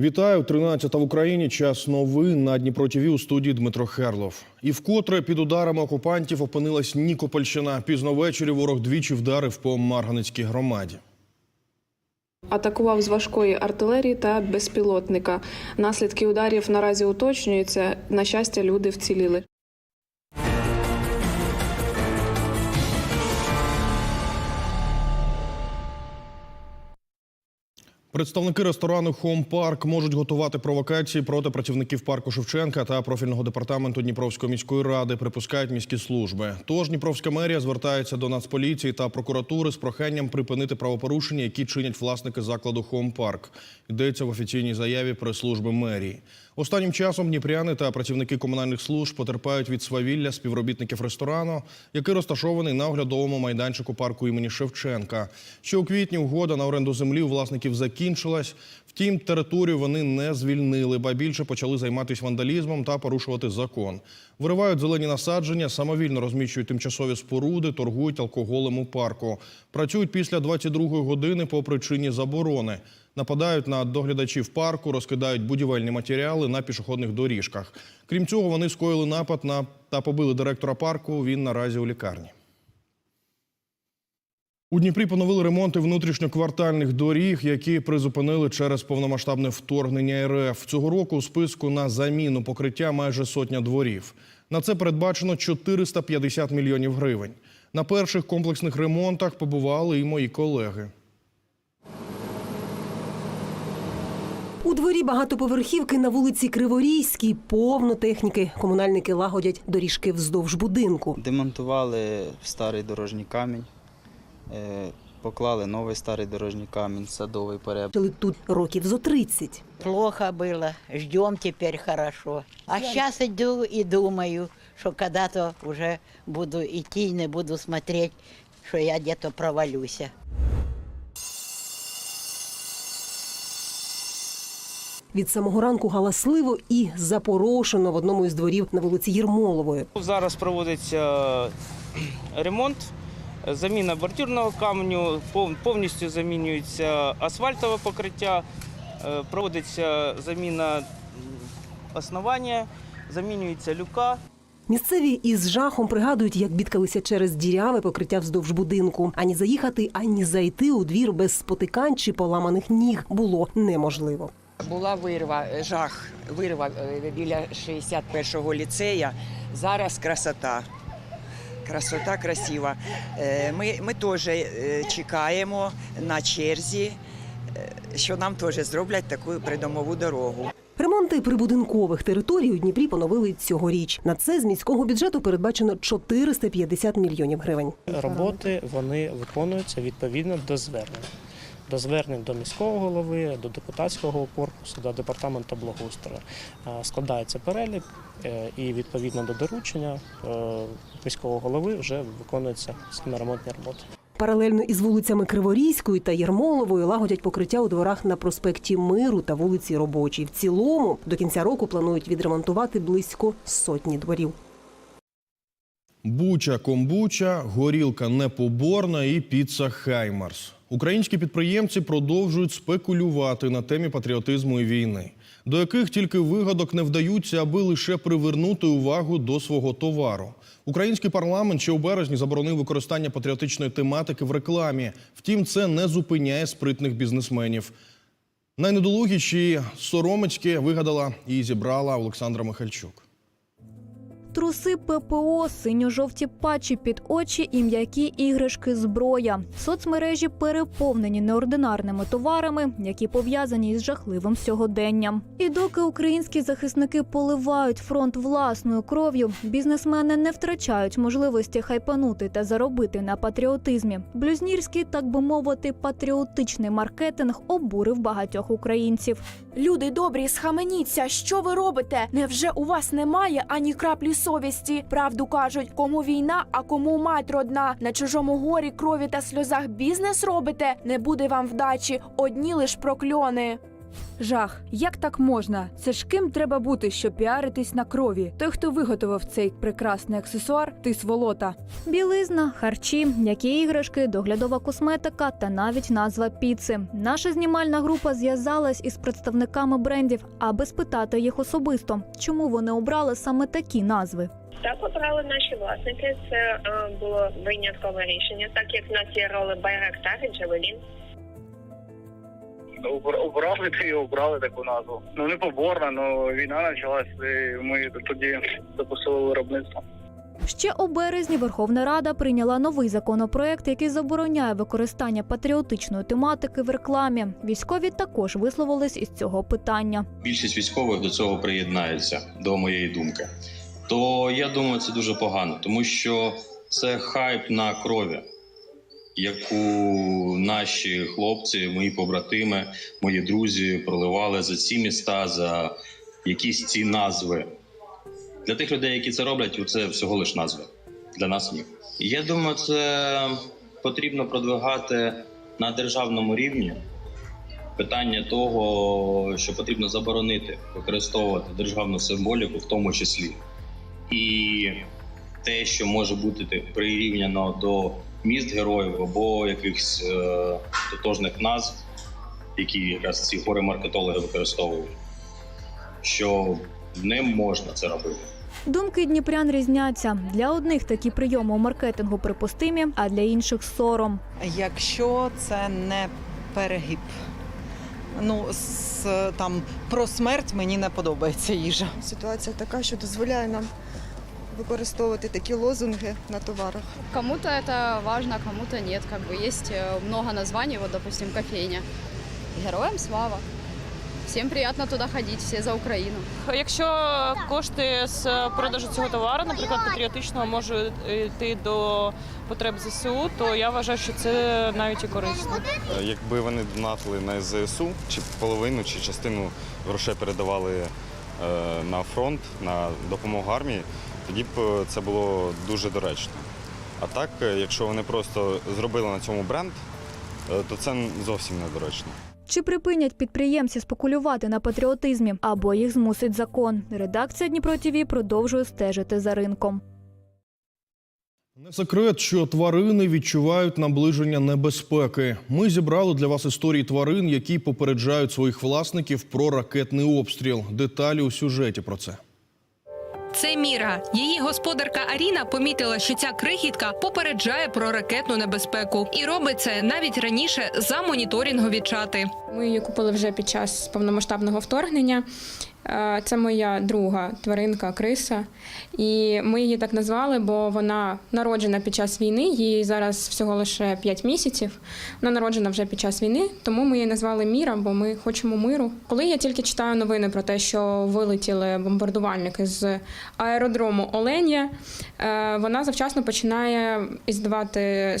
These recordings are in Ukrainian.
Вітаю, 13 в Україні. Час новин на Дніпро ТВ у студії Дмитро Херлов. І вкотре під ударами окупантів опинилась Нікопольщина. Пізно ввечері ворог двічі вдарив по Марганицькій громаді. Атакував з важкої артилерії та безпілотника. Наслідки ударів наразі уточнюються. На щастя, люди вціліли. Представники ресторану Home Park можуть готувати провокації проти працівників парку Шевченка та профільного департаменту Дніпровської міської ради. Припускають міські служби. Тож Дніпровська мерія звертається до Нацполіції та прокуратури з проханням припинити правопорушення, які чинять власники закладу Home Park. Йдеться в офіційній заяві прес-служби мерії. Останнім часом дніпряни та працівники комунальних служб потерпають від свавілля співробітників ресторану, який розташований на оглядовому майданчику парку імені Шевченка. Ще у квітні угода на оренду землі у власників закінчилась. Втім, територію вони не звільнили, ба більше почали займатися вандалізмом та порушувати закон. Виривають зелені насадження, самовільно розміщують тимчасові споруди, торгують алкоголем у парку. Працюють після 22-ї години по причині заборони. Нападають на доглядачів парку, розкидають будівельні матеріали на пішохідних доріжках. Крім цього, вони скоїли напад на та побили директора парку. Він наразі у лікарні. У Дніпрі поновили ремонти внутрішньоквартальних доріг, які призупинили через повномасштабне вторгнення РФ. Цього року у списку на заміну покриття майже сотня дворів. На це передбачено 450 мільйонів гривень. На перших комплексних ремонтах побували і мої колеги. У дворі багатоповерхівки на вулиці Криворізькій повно техніки. Комунальники лагодять доріжки вздовж будинку. Демонтували старий дорожній камінь, е, поклали новий старий дорожній камінь, садовий пореб. Жили тут років зо 30. Плохо было, ждем теперь хорошо. А сейчас иду и думаю, что когда-то уже буду идти и не буду смотреть, что я где-то провалюсь. Від самого ранку галасливо і запорошено в одному із дворів на вулиці Єрмолової. Зараз проводиться ремонт, заміна бордюрного каменю, пов- повністю замінюється асфальтове покриття, е, проводиться заміна основання, замінюється люка. Місцеві із жахом пригадують, як бідкалися через діряве покриття вздовж будинку. Ані заїхати, ані зайти у двір без спотикань чи поламаних ніг було неможливо. Була вирва, е, жах, вирва е, біля 61-го ліцея. Зараз красота. Красота красива. Е, Ми, ми теж чекаємо на черзі, що нам теж зроблять таку придомову дорогу. Ремонти прибудинкових територій у Дніпрі поновили цьогоріч. На це з міського бюджету передбачено 450 мільйонів гривень. роботи вони виконуються відповідно до звернень. До звернень до міського голови, до депутатського корпусу, до департаменту благоустрою Е, складається перелік, е, і відповідно до доручення е, міського голови вже виконуються саме ремонтні роботи. Паралельно із вулицями Криворізькою та Єрмоловою лагодять покриття у дворах на проспекті Миру та вулиці Робочій. В цілому до кінця року планують відремонтувати близько сотні дворів. Буча, комбуча, горілка непоборна і піца Хаймарс. Українські підприємці продовжують спекулювати на темі патріотизму і війни, до яких тільки вигадок не вдаються, аби лише привернути увагу до свого товару. Український парламент ще у березні заборонив використання патріотичної тематики в рекламі. Втім, це не зупиняє спритних бізнесменів. Найнедолугіші соромицьке вигадала і зібрала Олександра Михальчук. Труси ППО, синьо-жовті патчі під очі і м'які іграшки зброя. Соцмережі переповнені неординарними товарами, які пов'язані із жахливим сьогоденням. І доки українські захисники поливають фронт власною кров'ю, бізнесмени не втрачають можливості хайпанути та заробити на патріотизмі. Блюзнірський, так би мовити, патріотичний маркетинг обурив багатьох українців. Люди добрі, схаменіться, що ви робите? Невже у вас немає ані краплі совісті? Правду кажуть, кому війна, а кому мать родна. На чужому горі, крові та сльозах бізнес робите? Не буде вам вдачі, одні лиш прокльони. Жах, як так можна? Це ж ким треба бути, щоб піаритись на крові? Той, хто виготовив цей прекрасний аксесуар, ти сволота. Білизна, харчі, які іграшки, доглядова косметика та навіть назва піци. Наша знімальна група зв'язалась із представниками брендів, аби спитати їх особисто, чому вони обрали саме такі назви. Так обрали наші власники. Це е, було виняткове рішення, так як в нас є роли Байрактар і Джавелін. Обрали та й обрали таку назву. Ну не поборна, ну війна почалась, і ми тоді запустили виробництво. Ще у березні Верховна Рада прийняла новий законопроект, який забороняє використання патріотичної тематики в рекламі. Військові також висловились із цього питання. більшість військових до цього приєднається до моєї думки. То я думаю, це дуже погано, тому що це хайп на крові, яку наші хлопці, мої побратими, мої друзі проливали за ці міста, за якісь ці назви. Для тих людей, які це роблять, це всього лиш назви. Для нас ні. Я думаю, це потрібно продвигати на державному рівні питання того, що потрібно заборонити використовувати державну символіку, в тому числі, і те, що може бути прирівняно до міст героїв або якихось е, тотожних назв, які якраз ці горе-маркетологи використовують, що не можна це робити. Думки дніпрян різняться. Для одних такі прийоми у маркетингу припустимі, а для інших сором. Якщо це не перегиб. Ну, з, там про смерть мені не подобається їжа. Ситуація така, що дозволяє нам використовувати такі лозунги на товарах. Кому-то это важно, кому-то нет. Как бы есть э, много названий, вот, допустим, кофейня. Героям слава. Всем приятно туда ходить, все за Україну. Якщо кошти з продажу цього товару, наприклад, патріотичного, можуть йти до потреб ЗСУ, то я вважаю, що це навіть і корисно. Якби вони донатили на ЗСУ, чи половину, чи частину грошей передавали е, на фронт, на допомогу армії, тоді б е, це було дуже доречно. А так, е, якщо вони просто зробили на цьому бренд, е, то це зовсім недоречно. Чи припинять підприємці спекулювати на патріотизмі або їх змусить закон? Редакція Дніпро ТІВІ продовжує стежити за ринком. Не секрет, що тварини відчувають наближення небезпеки. Ми зібрали для вас історії тварин, які попереджають своїх власників про ракетний обстріл. Деталі у сюжеті про це. Міра. Її господарка Аріна помітила, що ця крихітка попереджає про ракетну небезпеку і робить це навіть раніше за моніторингові чати. Ми її купили вже під час повномасштабного вторгнення. Е, Це моя друга тваринка криса. І ми її так назвали, бо вона народжена під час війни. Їй зараз всього лише 5 місяців. Вона народжена вже під час війни, тому ми її назвали Міра, бо ми хочемо миру. Коли я тільки читаю новини про те, що вилетіли бомбардувальники з аеродрому Оленя, е, вона завчасно починає іздавати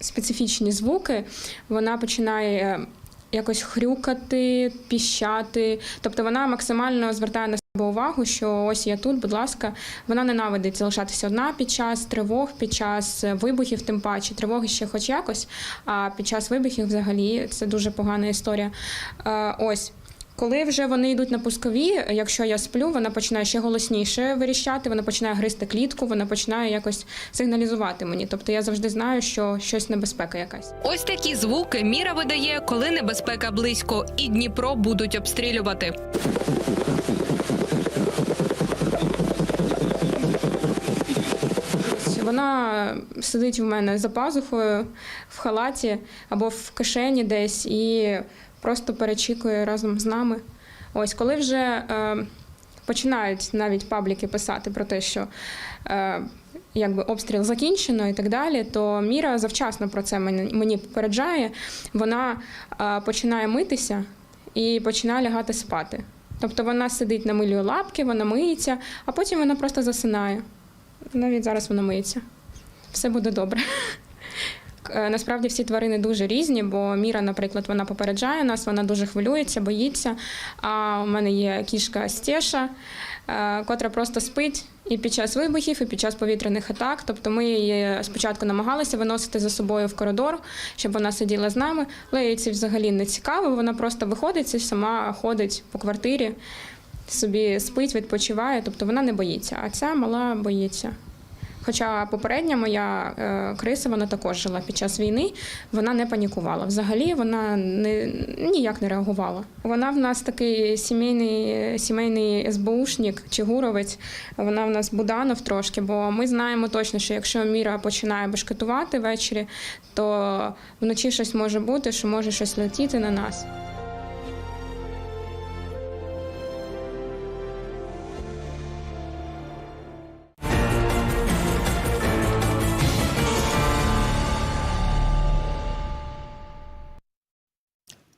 специфічні звуки. Вона починає якось хрюкати, піщати. Тобто вона максимально звертає на себе увагу, що ось я тут, будь ласка, вона ненавидить залишатися одна під час тривог, під час вибухів, тим паче тривоги ще хоч якось. А під час вибухів взагалі це дуже погана історія. Е, Ось. Коли вже вони йдуть на пускові, якщо я сплю, вона починає ще голосніше виріщати, вона починає гризти клітку, вона починає якось сигналізувати мені. Тобто я завжди знаю, що щось небезпека якась. Ось такі звуки Міра видає, коли небезпека близько, і Дніпро будуть обстрілювати. Вона сидить в мене за пазухою в халаті або в кишені десь і просто перечікує разом з нами. Ось коли вже е, починають навіть пабліки писати про те, що е, якби обстріл закінчено і так далі, то Міра завчасно про це мені, мені попереджає. Вона е, починає митися і починає лягати спати. Тобто вона сидить намилює лапки, вона миється, а потім вона просто засинає. Навіть зараз вона миється. Все буде добре. Е, Насправді всі тварини дуже різні, бо Міра, наприклад, вона попереджає нас, вона дуже хвилюється, боїться. А у мене є кішка Стеша. е, котра просто спить і під час вибухів, і під час повітряних атак. Тобто ми її спочатку намагалися виносити за собою в коридор, щоб вона сиділа з нами. Але їй це взагалі не цікаво. Вона просто виходить і сама ходить по квартирі, собі спить, відпочиває. Тобто вона не боїться. А ця мала боїться. Хоча попередня моя е, криса вона також жила під час війни, вона не панікувала. Взагалі вона не, ніяк не реагувала. Вона в нас такий сімейний, сімейний СБУшник, чигуровець. Вона в нас Буданов трошки, бо ми знаємо точно, що якщо Міра починає бешкетувати ввечері, то вночі щось може бути, що може щось летіти на нас.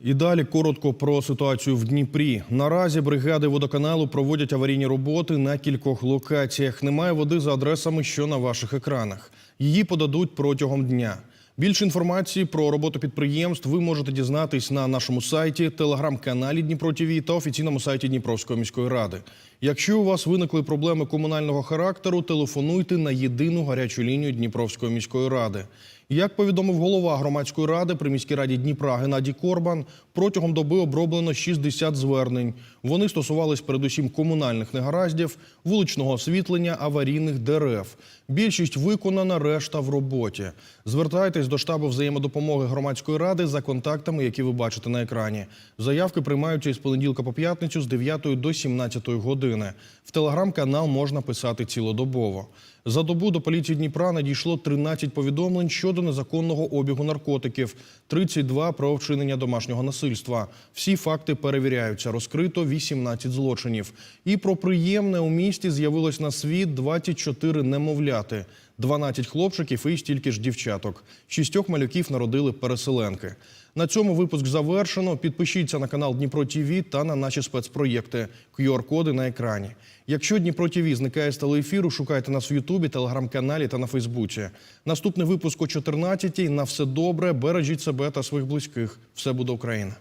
І далі коротко про ситуацію в Дніпрі. Наразі бригади водоканалу проводять аварійні роботи на кількох локаціях. Немає води за адресами, що на ваших екранах. Її подадуть протягом дня. Більше інформації про роботу підприємств ви можете дізнатись на нашому сайті, телеграм-каналі Дніпро ТІВІ та офіційному сайті Дніпровської міської ради. Якщо у вас виникли проблеми комунального характеру, телефонуйте на єдину гарячу лінію Дніпровської міської ради. Як повідомив голова громадської ради при міській раді Дніпра Геннадій Корбан, протягом доби оброблено 60 звернень. Вони стосувались передусім комунальних негараздів, вуличного освітлення, аварійних дерев. Більшість виконана, решта в роботі. Звертайтесь до штабу взаємодопомоги громадської ради за контактами, які ви бачите на екрані. Заявки приймаються із понеділка по п'ятницю з 9 до 17 години. В телеграм-канал можна писати цілодобово. За добу до поліції Дніпра надійшло 13 повідомлень щодо незаконного обігу наркотиків, 32 про вчинення домашнього насильства. Всі факти перевіряються. Розкрито 18 злочинів. І про приємне у місті з'явилось на світ 24 немовляти. 12 хлопчиків і стільки ж дівчаток. Шістьох малюків народили переселенки. На цьому випуск завершено. Підпишіться на канал Дніпро ТІВІ та на наші спецпроєкти. QR-коди на екрані. Якщо Дніпро ТІВІ зникає з телеефіру, шукайте нас в Ютубі, телеграм-каналі та на Фейсбуці. Наступний випуск о 14-й. На все добре. Бережіть себе та своїх близьких. Все буде Україна.